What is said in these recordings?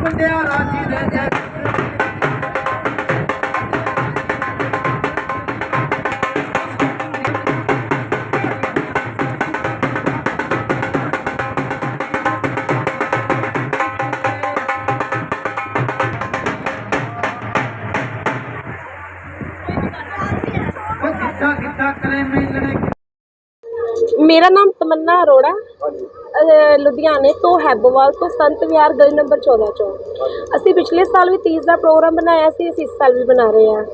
ਮੁੰਡਿਆ ਰਾਜੀ ਦੇ ਜੈ ਮੇਰਾ ਨਾਮ ਤਮੰਨਾ ਅਰੋੜਾ ਅਹ ਲੁਧਿਆਣੇ ਤੋਂ ਹੈਬੋਵਾਲ ਤੋਂ ਸੰਤ ਵਿਹਾਰ ਗਲੀ ਨੰਬਰ 14 ਚੋਂ। ਅਸੀਂ ਪਿਛਲੇ ਸਾਲ ਵੀ ਤੀਜ ਦਾ ਪ੍ਰੋਗਰਾਮ ਬਣਾਇਆ ਸੀ ਅਸੀਂ ਇਸ ਸਾਲ ਵੀ ਬਣਾ ਰਹੇ ਹਾਂ।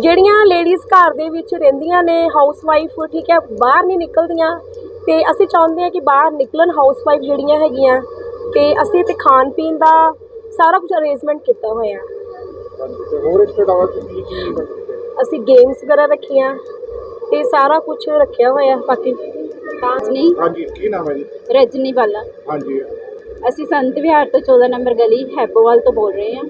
ਜਿਹੜੀਆਂ ਲੇਡੀਜ਼ ਘਰ ਦੇ ਵਿੱਚ ਰਹਿੰਦੀਆਂ ਨੇ ਹਾਊਸ ਵਾਈਫ ਠੀਕ ਹੈ ਬਾਹਰ ਨਹੀਂ ਨਿਕਲਦੀਆਂ ਤੇ ਅਸੀਂ ਚਾਹੁੰਦੇ ਹਾਂ ਕਿ ਬਾਹਰ ਨਿਕਲਣ ਹਾਊਸ ਵਾਈਫ ਜਿਹੜੀਆਂ ਹੈਗੀਆਂ ਤੇ ਅਸੀਂ ਤੇ ਖਾਣ ਪੀਣ ਦਾ ਸਾਰਾ ਕੁਝ ਅਰੇਂਜਮੈਂਟ ਕੀਤਾ ਹੋਇਆ। ਤੇ ਹੋਰ ਇਸ ਤੋਂ ਇਲਾਵਾ ਕੀ ਕੀ ਅਸੀਂ ਗੇਮਸ ਵਗੈਰਾ ਰੱਖੀਆਂ ਤੇ ਸਾਰਾ ਕੁਝ ਰੱਖਿਆ ਹੋਇਆ ਬਾਕੀ ਤਾਜਨੀ ਹਾਂਜੀ ਕੀ ਨਾਮ ਹੈ ਜੀ? ਰਜਨੀ ਵਾਲਾ। ਹਾਂਜੀ। ਅਸੀਂ ਸੰਤ ਵਿਹਾਰ ਤੋਂ 14 ਨੰਬਰ ਗਲੀ ਹੈਪੋਵਾਲ ਤੋਂ ਬੋਲ ਰਹੇ ਹਾਂ।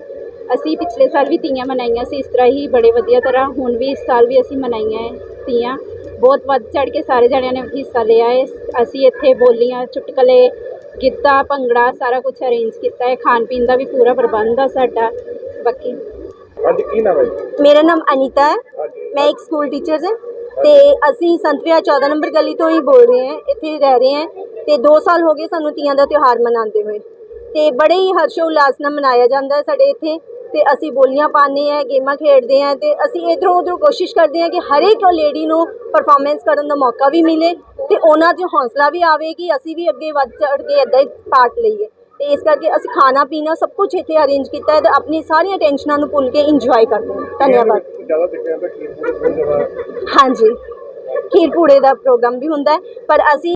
ਅਸੀਂ ਪਿਛਲੇ ਸਾਲ ਵੀ ਤੀਆਂ ਮਨਾਈਆਂ ਸੀ ਇਸ ਤਰ੍ਹਾਂ ਹੀ ਬੜੇ ਵਧੀਆ ਤਰ੍ਹਾਂ ਹੁਣ ਵੀ ਇਸ ਸਾਲ ਵੀ ਅਸੀਂ ਮਨਾਈਆਂ ਹੈ ਤੀਆਂ। ਬਹੁਤ ਵੱਧ ਚੜ ਕੇ ਸਾਰੇ ਜਣਿਆਂ ਨੇ ਹਿੱਸਾ ਲਿਆ ਹੈ ਅਸੀਂ ਇੱਥੇ ਬੋਲੀਆਂ ਚੁਟਕਲੇ ਗਿੱਧਾ ਭੰਗੜਾ ਸਾਰਾ ਕੁਝ ਅਰੇਂਜ ਕੀਤਾ ਹੈ ਖਾਣ ਪੀਣ ਦਾ ਵੀ ਪੂਰਾ ਪ੍ਰਬੰਧ ਆ ਸਾਡਾ। ਬਾਕੀ ਹਾਂਜੀ ਕੀ ਨਾਮ ਹੈ ਜੀ? ਮੇਰਾ ਨਾਮ ਅਨੀਤਾ ਹੈ। ਮੈਂ ਇੱਕ ਸਕੂਲ ਟੀਚਰ ਹਾਂ। ਤੇ ਅਸੀਂ ਸੰਤ ਵਿਹਾਰ 14 ਨੰਬਰ ਗਲੀ ਤੋਂ ਹੀ ਬੋਲ ਰਹੇ ਹਾਂ, ਇੱਥੇ ਰਹਿ ਰਹੇ ਹਾਂ ਤੇ 2 ਸਾਲ ਹੋ ਗਏ ਸਾਨੂੰ ਤੀਆਂ ਦਾ ਤਿਉਹਾਰ ਮਨਾਉਂਦੇ ਹੋਏ। ਤੇ ਬੜੇ ਹੀ ਹਰਸ਼ੋ ਉਲਾਸ ਨਾਲ ਮਨਾਇਆ ਜਾਂਦਾ ਹੈ ਸਾਡੇ ਇੱਥੇ ਤੇ ਅਸੀਂ ਬੋਲੀਆਂ ਪਾਉਂਦੇ ਹਾਂ, ਗੇਮਾਂ ਖੇਡਦੇ ਹਾਂ ਤੇ ਅਸੀਂ ਇਧਰੋਂ ਉਧਰੋਂ ਕੋਸ਼ਿਸ਼ ਕਰਦੇ ਹਾਂ ਕਿ ਹਰੇਕ ਲੇਡੀ ਨੂੰ ਪਰਫਾਰਮੈਂਸ ਕਰਨ ਦਾ ਮੌਕਾ ਵੀ ਮਿਲੇ ਤੇ ਉਹਨਾਂ 'ਚ ਹੌਸਲਾ ਵੀ ਆਵੇ ਕਿ ਅਸੀਂ ਵੀ ਅੱਗੇ ਵੱਧ ਚੜ ਕੇ ਇੱਦਾਂ ਹੀ ਪਾਰਟ ਲਈਏ। ਤੇ ਇਸ ਕਰਕੇ ਅਸੀਂ ਖਾਣਾ ਪੀਣਾ ਸਭ ਕੁਝ ਇੱਥੇ ਅਰੇਂਜ ਕੀਤਾ ਹੈ ਤੇ ਆਪਣੀ ਸਾਰੀਆਂ ਟੈਨਸ਼ਨਾਂ ਨੂੰ ਭੁੱਲ ਕੇ ਇੰਜੋਏ ਕਰਦੇ ਹਾਂ। ਧੰਨਵਾਦ। ਹਾਂਜੀ। ਖੀਰ ਪੂੜੇ ਦਾ ਪ੍ਰੋਗਰਾਮ ਵੀ ਹੁੰਦਾ ਹੈ ਪਰ ਅਸੀਂ